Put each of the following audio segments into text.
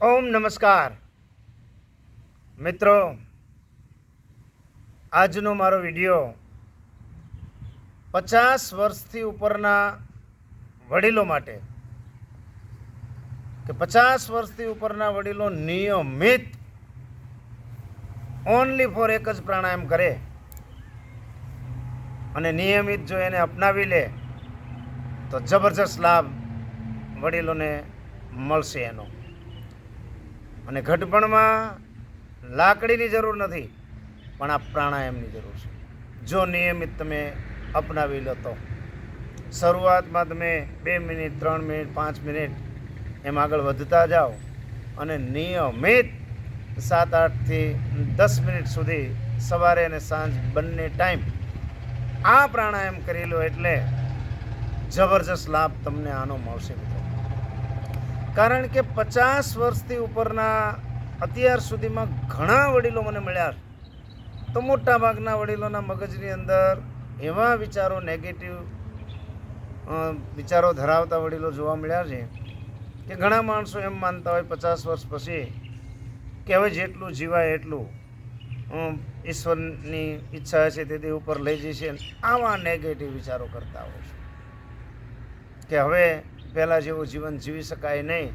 ઓમ નમસ્કાર. મિત્રો, આજનો મારો વીડિયો પચાસ વર્ષથી ઉપરના વડીલો માટે, કે પચાસ વર્ષથી ઉપરના વડીલો નિયમિત ઓનલી ફોર એક જ પ્રાણાયામ કરે અને નિયમિત જો એને અપનાવી લે, તો જબરજસ્ત લાભ વડીલોને મળશે એનો. અને ઘટપણમાં લાકડીની જરૂર નથી, પણ આ પ્રાણાયામની જરૂર છે. જો નિયમિત તમે અપનાવી લો તો. શરૂઆતમાં તમે બે મિનિટ, ત્રણ મિનિટ, પાંચ મિનિટ એમ આગળ વધતા જાઓ અને નિયમિત સાત આઠથી દસ મિનિટ સુધી સવારે અને સાંજ બંને ટાઈમ આ પ્રાણાયામ કરી લો એટલે જબરજસ્ત લાભ તમને આનો મળશે. કારણ કે પચાસ વર્ષથી ઉપરના અત્યાર સુધીમાં ઘણા વડીલો મને મળ્યા તો મોટા ભાગના વડીલોના મગજની અંદર એવા વિચારો નેગેટિવ વિચારો ધરાવતા વડીલો જોવા મળ્યા છે કે ઘણા માણસો એમ માનતા હોય પચાસ વર્ષ પછી કે હવે જેટલું જીવાય એટલું ઈશ્વરની ઈચ્છા છે તેથી ઉપર લઈ જશે આવા નેગેટિવ વિચારો કરતા હોય છે. કે હવે પહેલાં જેવું જીવન જીવી શકાય નહીં.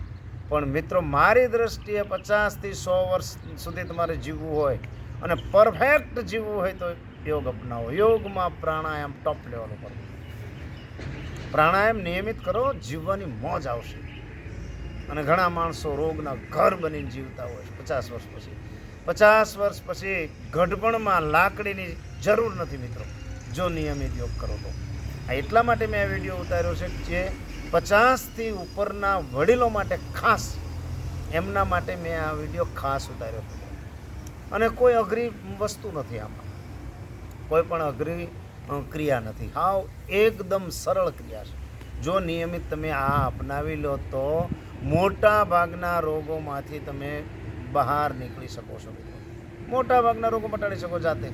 પણ મિત્રો, મારી દ્રષ્ટિએ પચાસથી સો વર્ષ સુધી તમારે જીવવું હોય અને પરફેક્ટ જીવવું હોય તો યોગ અપનાવો. યોગમાં પ્રાણાયામ ટોપ લેવલ ઉપર. પ્રાણાયામ નિયમિત કરો, જીવવાની મોજ આવશે. અને ઘણા માણસો રોગના ઘર બનીને જીવતા હોય પચાસ વર્ષ પછી. પચાસ વર્ષ પછી ગઢપણમાં લાકડીની જરૂર નથી મિત્રો. જો નિયમિત યોગ કરો તો. આ એટલા માટે મેં આ વીડિયો ઉતાર્યો છે જે પચાસથી ઉપરના વડીલો માટે ખાસ, એમના માટે મેં આ વીડિયો ખાસ ઉતાર્યો. હતો અને કોઈ અઘરી વસ્તુ નથી આમાં. કોઈ પણ અઘરી ક્રિયા નથી. હાવ એકદમ સરળ ક્રિયા છે. જો નિયમિત તમે આ અપનાવી લો તો મોટા ભાગના રોગોમાંથી તમે બહાર નીકળી શકો છો મિત્રો. મોટા ભાગના રોગો મટાડી શકો જાતે.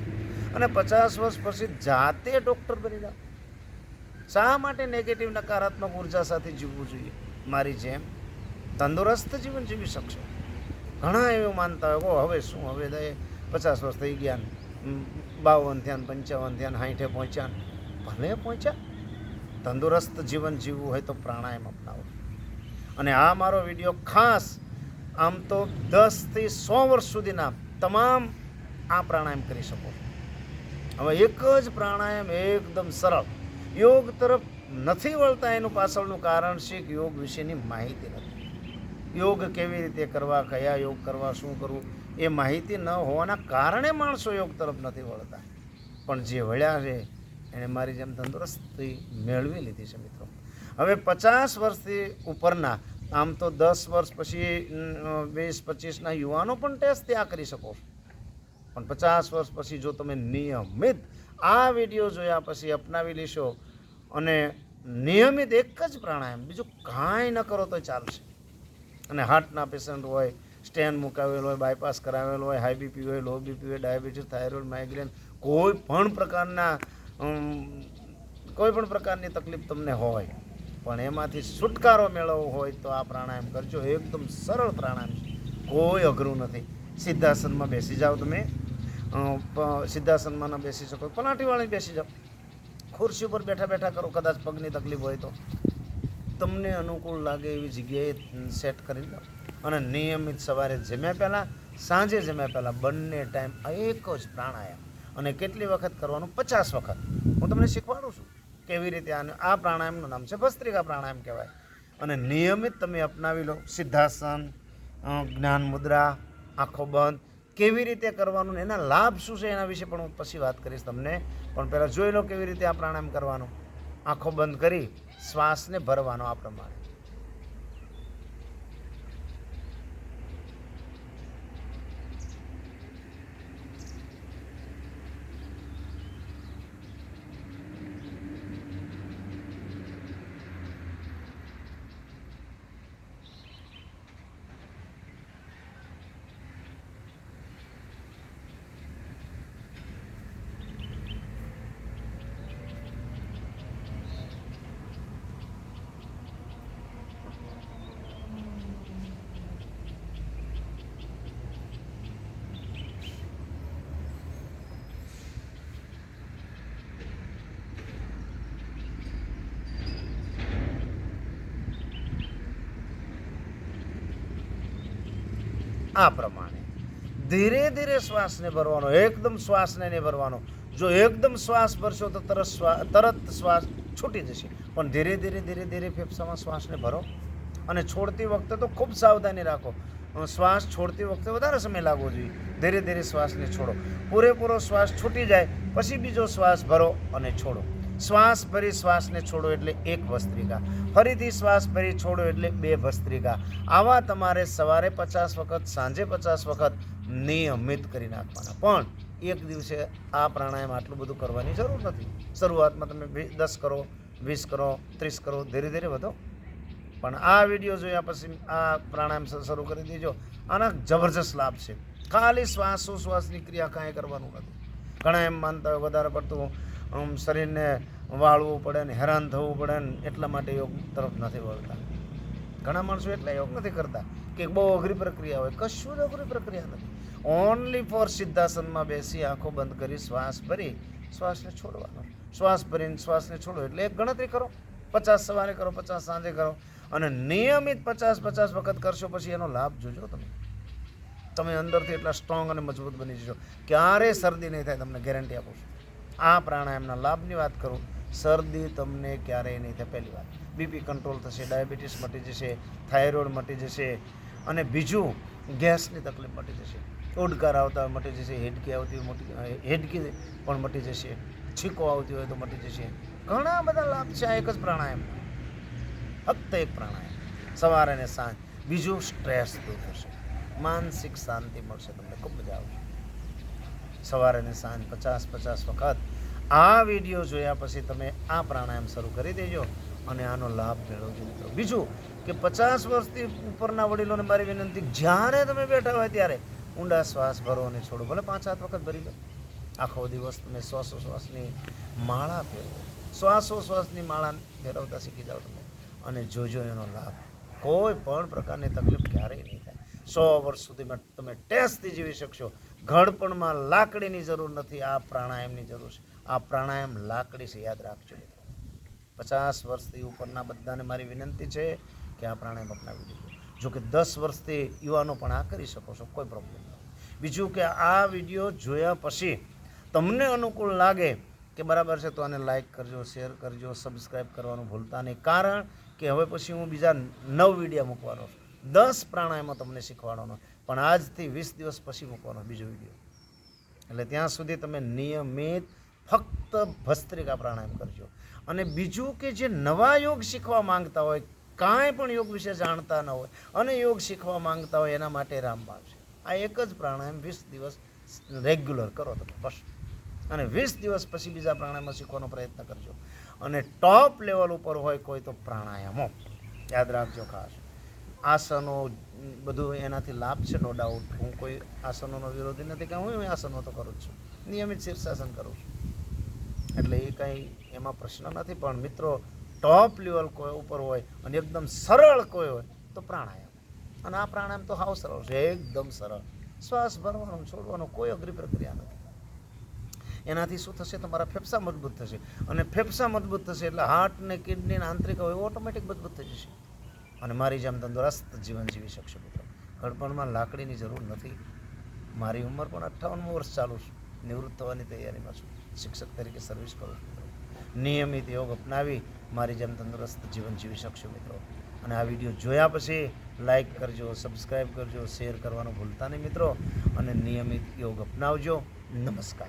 અને પચાસ વર્ષ પછી જાતે ડૉક્ટર બની જાઓ. શા માટે નેગેટિવ નકારાત્મક ઊર્જા સાથે જીવવું જોઈએ? મારી જેમ તંદુરસ્ત જીવન જીવી શકશો. ઘણા એવું માનતા હોય "ઓ, હવે શું? હવે તો પચાસ વર્ષ થઈ ગયા બાવન થયા પંચાવન થયા ને સાઠે પહોંચ્યા ભલે પહોંચ્યા. તંદુરસ્ત જીવન જીવવું હોય તો પ્રાણાયામ અપનાવો. અને આ મારો વીડિયો ખાસ આમ તો દસથી સો વર્ષ સુધીના તમામ આ પ્રાણાયામ કરી શકો. હવે એક જ પ્રાણાયામ એકદમ સરળ. યોગ તરફ નથી વળતા, એનું પાછળનું કારણ છે કે યોગ વિશેની માહિતી નથી. યોગ કેવી રીતે કરવા, કયા યોગ કરવા, શું કરવું, એ માહિતી ન હોવાના કારણે માણસો યોગ તરફ નથી વળતા. પણ જે વળ્યા છે એણે મારી જેમ તંદુરસ્તી મેળવી લીધી છે મિત્રો. હવે પચાસ વર્ષથી ઉપરના, આમ તો દસ વર્ષ પછી વીસ, પચીસના યુવાનો પણ ટેસ્ટ ત્યાં કરી શકો પણ પચાસ વર્ષ પછી જો તમે નિયમિત આ વીડિયો જોયા પછી અપનાવી લેશો અને નિયમિત એક જ પ્રાણાયામ, બીજું કાંઈ ન કરો તો ચાલશે. અને હાર્ટના પેશન્ટ હોય સ્ટેન્ડ મુકાવેલો હોય, બાયપાસ કરાવેલો હોય, હાઈ બીપી હોય, લો બીપી હોય, ડાયાબિટીસ, થાઇરોઇડ, માઇગ્રેન, કોઈ પણ પ્રકારના કોઈ પણ પ્રકારની તકલીફ તમને હોય, પણ એમાંથી છુટકારો મેળવવો હોય તો આ પ્રાણાયામ કરજો. એકદમ સરળ પ્રાણાયામ છે. કોઈ અઘરું નથી. સિદ્ધાસનમાં બેસી જાઓ તમે. સિદ્ધાસનમાં બેસી શકો. પલાટીવાળી બેસી જાઓ. ખુરશી ઉપર બેઠા બેઠા કરો. કદાચ પગની તકલીફ હોય તો. તમને અનુકૂળ લાગે એવી જગ્યાએ સેટ કરી લો અને નિયમિત સવારે જમ્યા પહેલાં, સાંજે જમ્યા પહેલાં બંને ટાઈમ એક જ પ્રાણાયામ. અને કેટલી વખત કરવાનું? પચાસ વખત. હું તમને શીખવાડું છું કેવી રીતે આને, આ પ્રાણાયામનું નામ છે ભસ્ત્રિકા પ્રાણાયામ કહેવાય. અને નિયમિત તમે અપનાવી લો. સિદ્ધાસન જ્ઞાન મુદ્રા, આંખો બંધ કેવી રીતે કરવાનું એના લાભ શું છે એના વિશે પણ હું પછી વાત કરીશ તમને. પણ પહેલાં જોઈ લો કેવી રીતે આ પ્રાણાયામ કરવાનો. આંખો બંધ કરી શ્વાસને ભરવાનો આ પ્રમાણે. આ પ્રમાણે. ધીરે ધીરે શ્વાસને ભરવાનો, એકદમ શ્વાસને નહીં ભરવાનો. જો એકદમ શ્વાસ ભરશો તો તરત તરત શ્વાસ છૂટી જશે. પણ ધીરે ધીરે ધીરે ધીરે ફેફસામાં શ્વાસને ભરો અને છોડતી વખતે તો ખૂબ સાવધાની રાખો. શ્વાસ છોડતી વખતે વધારે સમય લાગવો જોઈએ. ધીરે ધીરે શ્વાસને છોડો. પૂરેપૂરો શ્વાસ છૂટી જાય, પછી બીજો શ્વાસ ભરો અને છોડો. શ્વાસ ભરી શ્વાસને છોડો એટલે એક ભસ્ત્રિકા ફરીથી શ્વાસ ભરી છોડો એટલે બે ભસ્ત્રિકા આવા તમારે સવારે પચાસ વખત, સાંજે પચાસ વખત નિયમિત કરી નાખવાના. પણ એક દિવસે આ પ્રાણાયામ આટલું બધું કરવાની જરૂર નથી. શરૂઆતમાં તમે દસ કરો, વીસ કરો, ત્રીસ કરો, ધીરે ધીરે વધો. પણ આ વીડિયો જોયા પછી આ પ્રાણાયામ શરૂ કરી દેજો. આના જબરજસ્ત લાભ છે. ખાલી શ્વાસોશ્વાસની ક્રિયા કાંઈ કરવાનું નથી. ઘણા એમ માનતા હોય, વધારે પડતું શરીરને વાળવું પડે ને હેરાન થવું પડે ને એટલા માટે યોગ તરફ નથી વળતા. ઘણા માણસો એટલા યોગ નથી કરતા કે બહુ અઘરી પ્રક્રિયા હોય. કશું જ અઘરી પ્રક્રિયા નથી. ઓનલી ફોર સિદ્ધાસનમાં બેસી આંખો બંધ કરી શ્વાસ ભરી શ્વાસને છોડવાનો. શ્વાસ ભરીને શ્વાસને છોડો એટલે એક ગણતરી કરો. પચાસ સવારે કરો, પચાસ સાંજે કરો અને નિયમિત પચાસ પચાસ વખત કરશો પછી એનો લાભ જોજો તમે. તમે અંદરથી એટલા સ્ટ્રોંગ અને મજબૂત બની જશો. ક્યારેય શરદી નહીં થાય, તમને ગેરંટી આપું છું. આ પ્રાણાયામના લાભની વાત કરું, શરદી તમને ક્યારેય નહીં થાય, પહેલી વાત. બીપી કંટ્રોલ થશે ડાયાબિટીસ મટી જશે થાઇરોઇડ મટી જશે, અને બીજું ગેસની તકલીફ મટી જશે. ઓડકાર આવતા હોય મટી જશે, હેડકી આવતી મોટી હેડકી પણ મટી જશે, છીકો આવતી હોય તો મટી જશે. ઘણા બધા લાભ છે આ એક જ પ્રાણાયામ ફક્ત એક પ્રાણાયામ. સવારે અને સાંજ. બીજું સ્ટ્રેસ દૂર થશે. માનસિક શાંતિ મળશે તમને, ખૂબ મજા આવશે. સવારે અને સાંજ પચાસ પચાસ વખત આ વીડિયો જોયા પછી તમે આ પ્રાણાયામ શરૂ કરી દેજો અને આનો લાભ મેળવજો મિત્રો. બીજું કે પચાસ વર્ષથી ઉપરના વડીલોને મારી વિનંતી, જ્યારે તમે બેઠા હોય ત્યારે ઊંડા શ્વાસ ભરો અને છોડો. ભલે પાંચ સાત વખત ભરી લો. આખો દિવસ તમે શ્વાસોશ્વાસની માળા ફેરવો. શ્વાસોશ્વાસની માળા ફેરવતા શીખી જાઓ તમે અને જોજો એનો લાભ. કોઈ પણ પ્રકારની તકલીફ ક્યારેય નહીં થાય. સો વર્ષ સુધીમાં તમે ટેસ્ટથી જીવી શકશો. ઘડપણમાં લાકડીની જરૂર નથી, આ પ્રાણાયામની જરૂર છે. આ પ્રાણાયામ લાકડી છે, યાદ રાખજો. પચાસ વર્ષથી ઉપરના બધાને મારી વિનંતી છે કે આ પ્રાણાયામ અપનાવી દીધો. જો કે દસ વર્ષથી યુવાનો પણ આ કરી શકો છો, કોઈ પ્રોબ્લેમ નથી બીજું કે આ વીડિયો જોયા પછી તમને અનુકૂળ લાગે કે બરાબર છે, તો આને લાઈક કરજો શેર કરજો સબસ્ક્રાઈબ કરવાનું ભૂલતા નહીં. કારણ કે હવે પછી હું બીજા નવ વિડીયા મૂકવાનો છું. દસ પ્રાણાયામો તમને શીખવાડવાનો. પણ આજથી વીસ દિવસ પછી મૂકવાનો બીજો વીડિયો એટલે ત્યાં સુધી તમે નિયમિત ફક્ત ભસ્ત્રિકા પ્રાણાયામ કરજો. અને બીજું કે જે નવા યોગ શીખવા માંગતા હોય, કાંઈ પણ યોગ વિશે જાણતા ન હોય, અને યોગ શીખવા માંગતા હોય, એના માટે રામબાણ છે. આ એક જ પ્રાણાયામ વીસ દિવસ રેગ્યુલર કરો તમે, બસ. અને વીસ દિવસ પછી બીજા પ્રાણાયામ શીખવાનો પ્રયત્ન કરજો. અને ટોપ લેવલ ઉપર હોય કોઈ તો પ્રાણાયામો. યાદ રાખજો ખાસ. આસનો બધું એનાથી લાભ છે નો ડાઉટ હું કોઈ આસનોનો વિરોધી નથી કે હું આસનો તો કરું છું. નિયમિત શીર્ષાસન કરું છું. એટલે એ કંઈ એમાં પ્રશ્ન નથી, પણ મિત્રો ટોપ લેવલ કોઈ ઉપર હોય અને એકદમ સરળ કોઈ હોય તો પ્રાણાયામ. અને આ પ્રાણાયામ તો હાવ સરળ છે, એકદમ સરળ. શ્વાસ ભરવાનો, છોડવાનો કોઈ અઘરી પ્રક્રિયા નથી. એનાથી શું થશે? તમારા ફેફસા મજબૂત થશે. અને ફેફસા મજબૂત થશે એટલે હાર્ટ ને કિડની ને આંતરિક હોય ઓટોમેટિક મજબૂત થઈ જશે. અને મારી જેમ તંદુરસ્ત જીવન જીવી શકશો મિત્રો. ઘડપણમાં લાકડીની જરૂર નથી. મારી ઉંમર પણ અઠ્ઠાવનમું વર્ષ ચાલુ છું. નિવૃત્ત થવાની તૈયારીમાં છું. શિક્ષક તરીકે સર્વિસ કરું છું નિયમિત યોગ અપનાવી મારી જેમ તંદુરસ્ત જીવન જીવી શકશો મિત્રો. અને આ વીડિયો જોયા પછી લાઈક કરજો સબસ્ક્રાઈબ કરજો શેર કરવાનું ભૂલતા નહીં મિત્રો. અને નિયમિત યોગ અપનાવજો. નમસ્કાર.